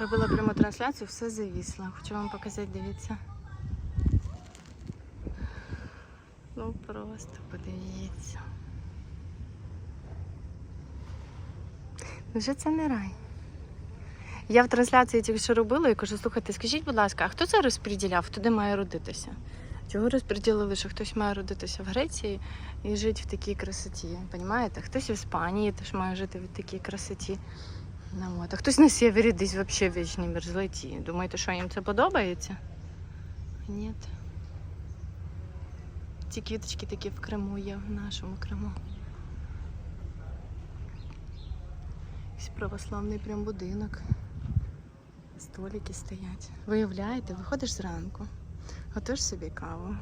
Робила пряму трансляцію, все завісло. Хочу вам показати, дивіться. Ну просто подивіться. Вже це не рай. Я в трансляції тільки що робила і кажу, слухайте, скажіть, будь ласка, а хто це розподіляв? Де має родитися? Чого розподілили, що хтось має родитися в Греції і жити в такій красоті? Понімаєте? Хтось в Іспанії теж має жити в такій красоті. Ну. А хтось на севері десь взагалі в вічній мерзлоті. Думаєте, що їм це подобається? Ні. Ці квіточки такі в Криму є, в нашому Криму. Якийсь православний прям будинок. Столики стоять. Виявляєте, виходиш зранку, готуєш собі каву,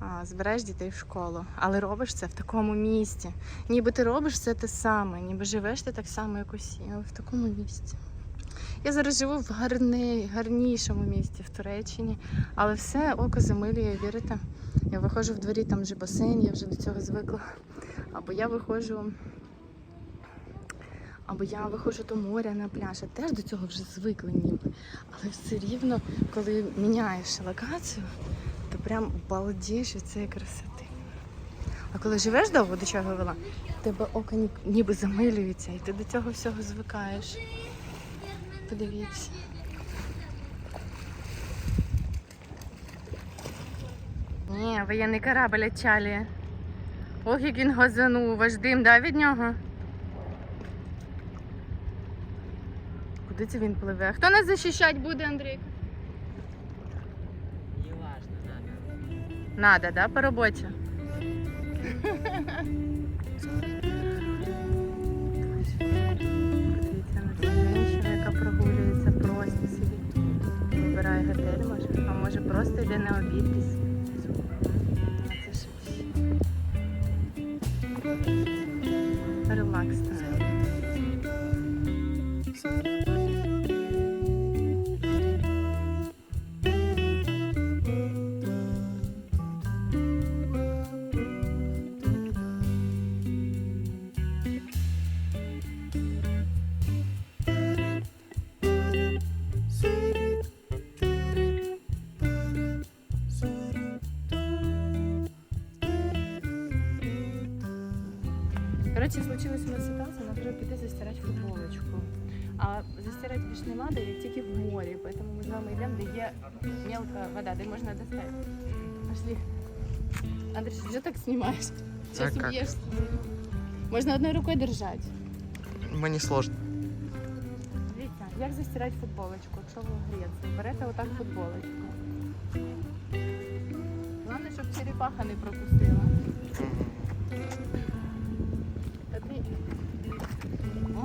а, збираєш дітей в школу, але робиш це в такому місті. Ніби ти робиш це те саме, ніби живеш ти так само, як усі, але в такому місті. Я зараз живу в гарне, гарнішому місті в Туреччині, але все око замилює, вірите? Я виходжу в дворі, там вже басейн, я вже до цього звикла. Або я виходжу. Або я виходжу до моря на пляж, я теж до цього вже звикла ніби. Але все рівно, коли міняєш локацію, то прям балдієш від цієї красоти. А коли живеш довго, до чого я вела, тебе око ні- ніби замилюється, і ти до цього всього звикаєш. Подивіться. Ні, воєнний корабль отчалює. Ох, як він газанув, ваш дим, да, від нього? Куди це він пливе? Хто нас захищати буде, Андрій? Надо. Да, по роботі? Подивіться на яка прогулюється просто. Вибирає готель, а може просто йде на обід Коротше, случилась нас ситуація, нам треба піти застирати футболочку. А застирати більш не треба, як тільки в морі. Тому ми з вами йдемо, де є мелка вода, де можна достати. Пошли. Андрій, що так знімаєш? Зараз Так, як? уб'єш. Можна одною рукою держати. Мені сложно. Дивіться, як застирати футболочку, якщо ви в Греції. Берете отак футболочку. Головне, щоб черепаха не пропустила.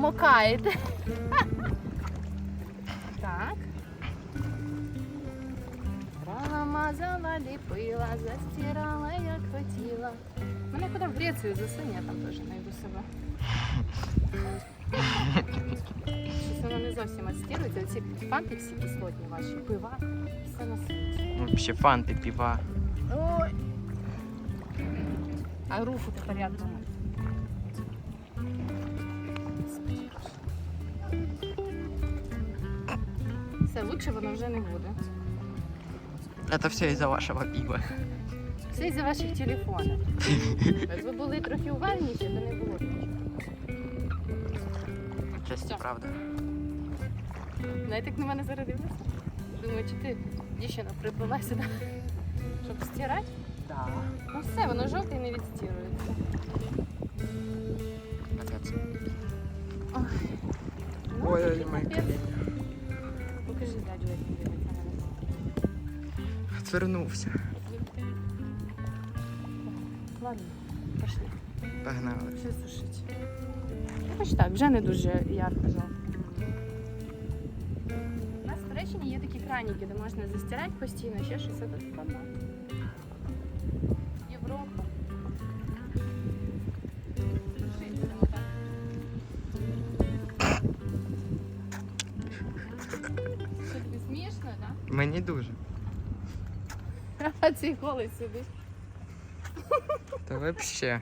Мокаєте. Так. Намазала, ліпила, застирала, як хотіла. Мене куди в Грецію засунь, я там теж знайду себе. Щось воно не зовсім отстірується. Оці фанти всі кислотні ваші, пива, все на світі. Вообще фанти, пива. Ой. А руку тепер як лучше воно вже не буде. Это все из-за вашего пива. Все із-за ваших телефонів. Якби були трохи уважніші, то не було б нічого. Часть правда. Знаєте, як на мене зараз дивляться? Думаю, чи ти дівчина приплила сюди, щоб стирати? Да. Ну все, воно жовте і не відстірується. Ну, Ой, такий ой, мої капець. Нас. Ладно, пошли. Погнали. Все сушить. Ну, хоч так, вже не дуже ярко жовто. У нас в Туреччині є такі краніки, де можна застирати постійно, ще щось це тут складно. Європа. Що смішно, так? Мені дуже. А цей голий сидить. Та сидить.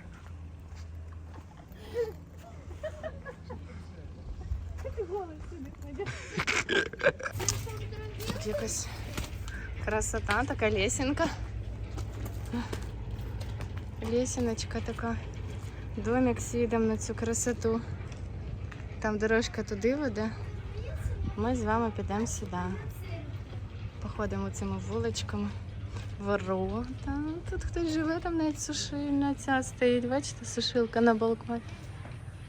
Тут якась красота, така лесенка. Лесеночка така. Домик з видом на цю красоту. Там дорожка туди веде. Ми з вами підемо сюди. Походимо цими вуличками. Ворота. Тут хтось живе, там навіть сушильна ця стоїть. Бачите, сушилка на балконі.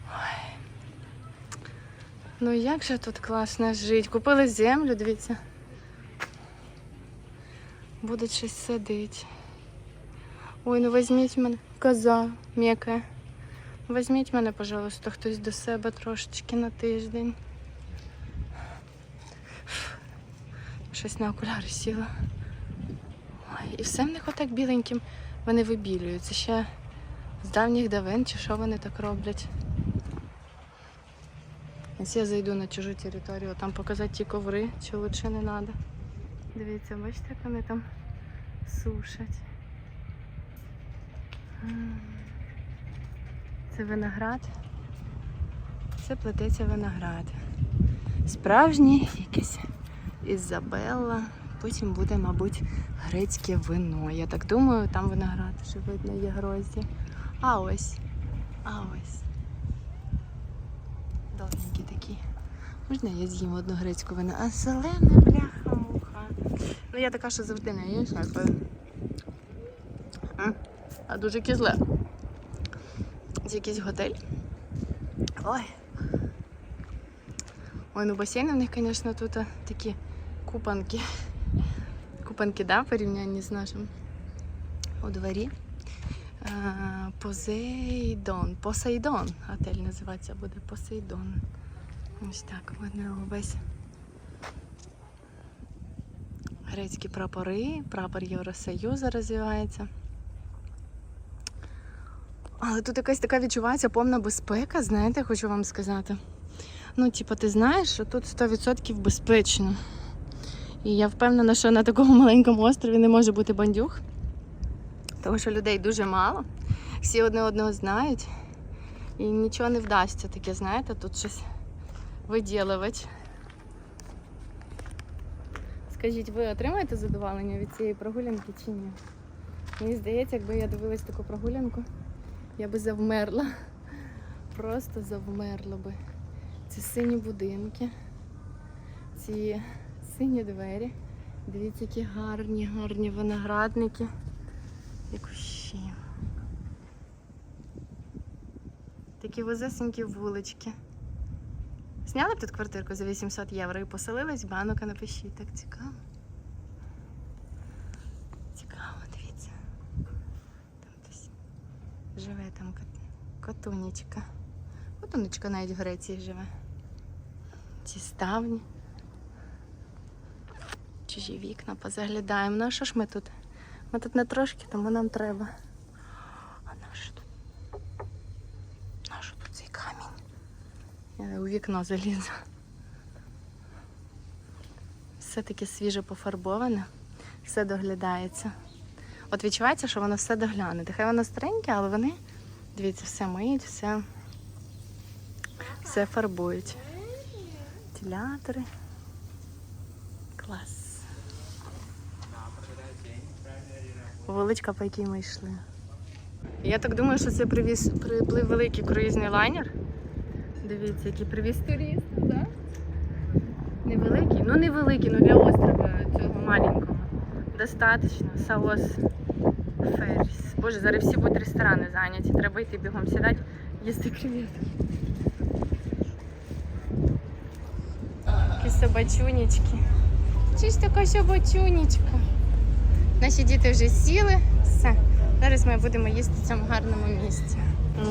Ой. Ну як же тут класно жити. Купили землю, дивіться. Будуть щось садити. Ой, ну візьміть мене. Коза м'яка. Візьміть мене, пожалуйста, хтось до себе трошечки на тиждень. Щось на окуляри сіла. І все в них отак біленьким вони вибілюються. Ще з давніх давен, чи що вони так роблять. Ось я зайду на чужу територію, там показати ті коври, чи лучше не треба. Дивіться, бачите, як вони там сушать. Це виноград. Це плететься виноград. Справжній якийсь Ізабелла. Потім буде, мабуть, грецьке вино. Я так думаю, там виноград вже видно є грозді. А ось. А ось. Довгенький такий. Можна я з'їм одну грецьку вино? А зелене бляха-муха. Ну я така, що завжди не їм якби. А дуже кізле. Це якийсь готель. Ой. Ой, ну басейни в них, звісно, тут такі купанки. Купанки, да, в порівнянні з нашим у дворі. А, Позейдон. Посейдон. Готель називатися буде Посейдон. Ось так видно весь грецькі прапори, прапор Євросоюзу розвивається. Але тут якась така відчувається повна безпека, знаєте, хочу вам сказати. Ну, типу, ти знаєш, що тут 100% безпечно. І я впевнена, що на такому маленькому острові не може бути бандюг, тому що людей дуже мало, всі одне одного знають, і нічого не вдасться таке, знаєте, тут щось виділувати. Скажіть, ви отримаєте задоволення від цієї прогулянки чи ні? Мені здається, якби я дивилась таку прогулянку, я би завмерла. Просто завмерла би. Ці сині будинки, ці сині двері. Дивіться, які гарні, гарні виноградники і кущі. Такі вузесенькі вулички. Зняли б тут квартирку за 800 євро і поселились, банука напишіть. Так цікаво. Цікаво, дивіться. Там хтось живе там кот- котунечка. Котунечка навіть в Греції живе. Ці ставні. Чужі вікна позаглядаємо. Ну а що ж ми тут? Ми тут не трошки, тому нам треба. А на що тут? На що тут цей камінь? Я у вікно залізу. Все таке свіже пофарбоване, все доглядається. От відчувається, що воно все доглянуте. Хай воно стареньке, але вони, дивіться, все миють, все, все фарбують. Вентилятори. Клас. Вуличка, по якій ми йшли. Я так думаю, що це привіз, приплив великий круїзний лайнер. Дивіться, який привіз туристів, так? Невеликий, ну невеликий, ну для острова цього маленького. Достаточно. Салос Ферріс. Боже, зараз всі будуть ресторани зайняті. Треба йти бігом сідати, їсти креветки. Такі собачунечки. Чись така собачунечка. Наші діти вже сіли. Все. Зараз ми будемо їсти в цьому гарному місці.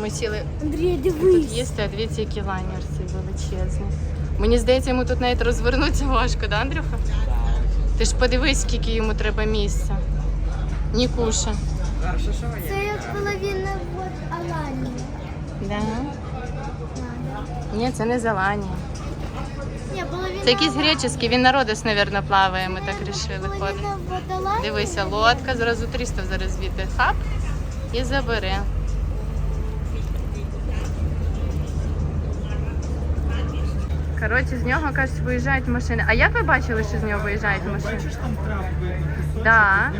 Ми сіли Андрій, тут дивись. їсти, а дивіться, який лайнер цей величезний. Мені здається, йому тут навіть розвернутися важко, да, Андрюха? Ти ж подивись, скільки йому треба місця. Нікуша. Це як половина вот Аланії. Да? Ні, це не Заланія. Це якийсь греческий, він на Родос, мабуть, плаває, ми так вирішили. Дивися, лодка, зразу 300 зараз звідти хап і забере. Коротше, з нього кажуть, виїжджають машини. А як ви бачили, що з нього виїжджають машини? Бачиш, там трап видно, Да.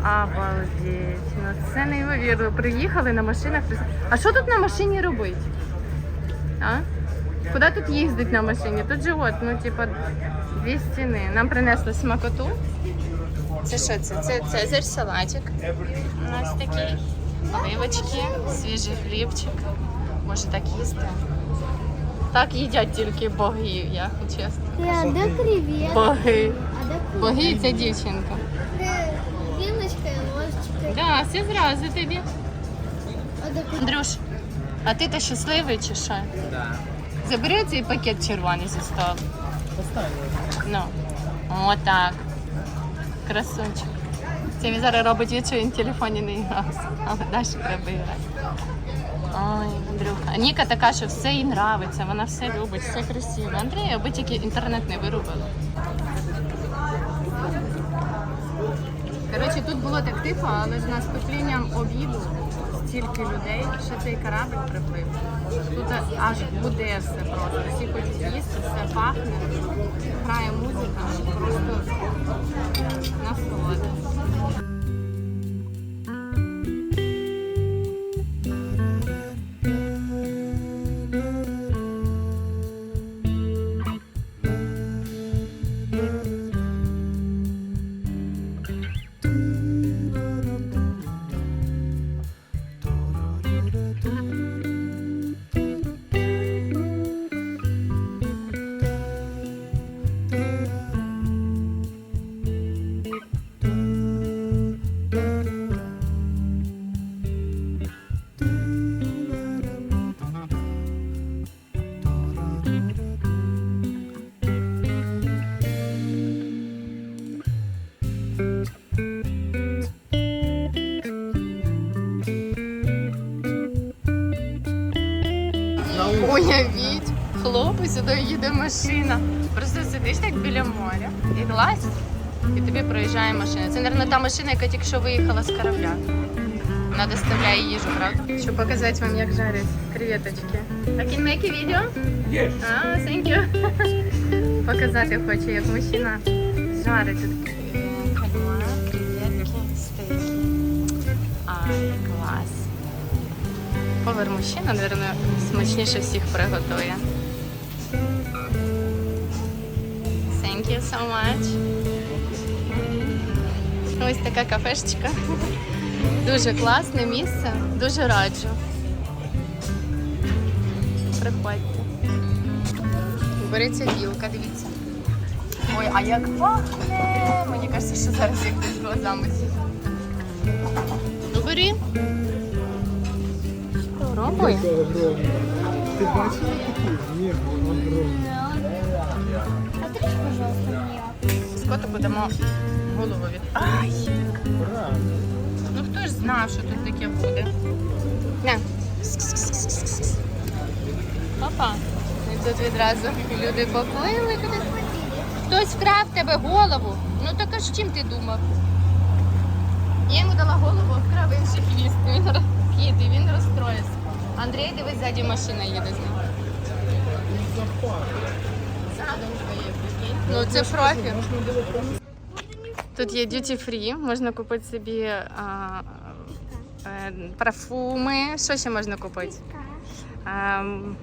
Обалдеть. Ну це неймовірно. Приїхали на машинах. А що тут на машині робить? А? Куди тут їздить на машині? Тут же от, ну, типа, дві стіни. Нам принесли смакоту. Це що це? Це цезарь салатик. У нас такі оливочки, свіжий хлібчик. Може так їсти? Так їдять тільки боги, я чесно. А де креветки? Боги. Боги це дівчинка. Де і ложечка. Да, все зразу тобі. Андрюш, а ти то щасливий чи що? Да. Забери цей пакет червоний зі столу. Ну, отак. Красунчик. Це він зараз робить від, що він в телефоні не грався. Але далі треба грати. Ой, Андрюха. А Ніка така, що все їй нравиться, вона все любить, все красиво. Андрій, аби тільки інтернет не вирубили. Коротше, тут було так тихо, але з наступленням обіду стільки людей, що цей корабль приплив. Тут аж буде все просто. Всі хочуть їсти, все пахне, грає музика, сюди їде машина. Просто сидиш так біля моря і глазь, і тобі проїжджає машина. Це, мабуть, та машина, яка тільки що виїхала з корабля. Вона доставляє їжу, правда? Щоб показати вам, як жарять креветочки. I can make a video? А, thank you. Показати хочу, як мужчина жарить тут кальмар, креветки, стейки. Ай, клас. Повар мужчина, мабуть, смачніше всіх приготує. Thank you so much. Ось така кафешечка. Дуже класне місце, дуже раджу. Приходьте. Береться вілка, дивіться. Ой, а як пахне! Мені кажеться, що зараз як хтось глазами. Ну бери. Пробуй. Ти бачиш? Ні, огромний. Скотику дамо голову від. Ай! Ну хто ж знав, що тут таке буде? На. Папа. І тут відразу люди поплили. Хтось вкрав тебе голову. Ну так а ж чим ти думав? Я йому дала голову, вкрав інший хвіст. Він роз- кіт, і він розстроївся. Андрій, дивись, ззаді машина їде з ним. Ну це профі. Тут є duty free, можна купити собі а, е, парфуми. Що ще можна купити? Ем,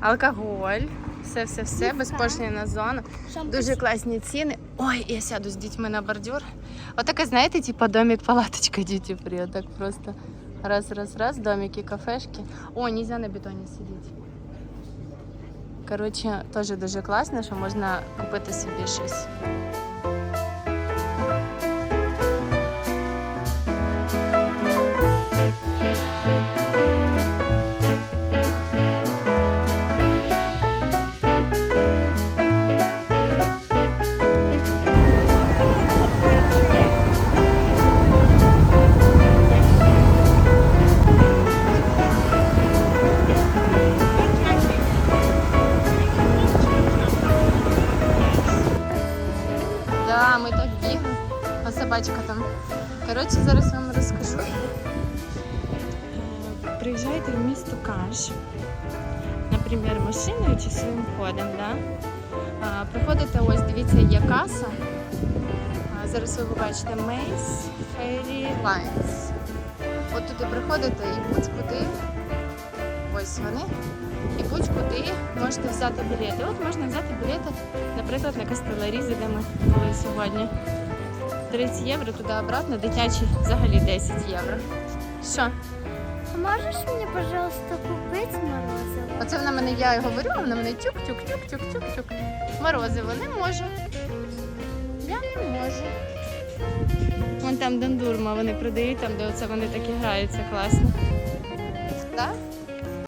алкоголь, все, все, все, безпоширена зона. Дуже класні ціни. Ой, я сяду з дітьми на бордюр. Отаке, знаєте, типа домик палаточка duty free. Отак просто раз, раз, раз, домики, кафешки. О, нельзя на бетоні сидіти. Коротше, теж дуже класно, що можна купити собі щось. Коротше, зараз вам розкажу. Е, Приїжджайте в місто Каш. Наприклад, машиною чи своїм ходом, да? приходите, ось дивіться, є каса. Зараз ви побачите Maze Ferry Lines. От туди приходите і будь-куди. Ось вони. І будь-куди можете взяти білети. От можна взяти білети, наприклад, на Кастелерізі, де ми були сьогодні. 30 євро туди-обратно, дитячі взагалі 10 євро. Що? А можеш мені, пожалуйста, купити морозиво? Оце вона мене, я і говорю, а вона мене тюк-тюк-тюк-тюк-тюк-тюк. Морозиво не можу. Я не можу. Вон там дандурма вони продають, там, де оце вони так і граються класно.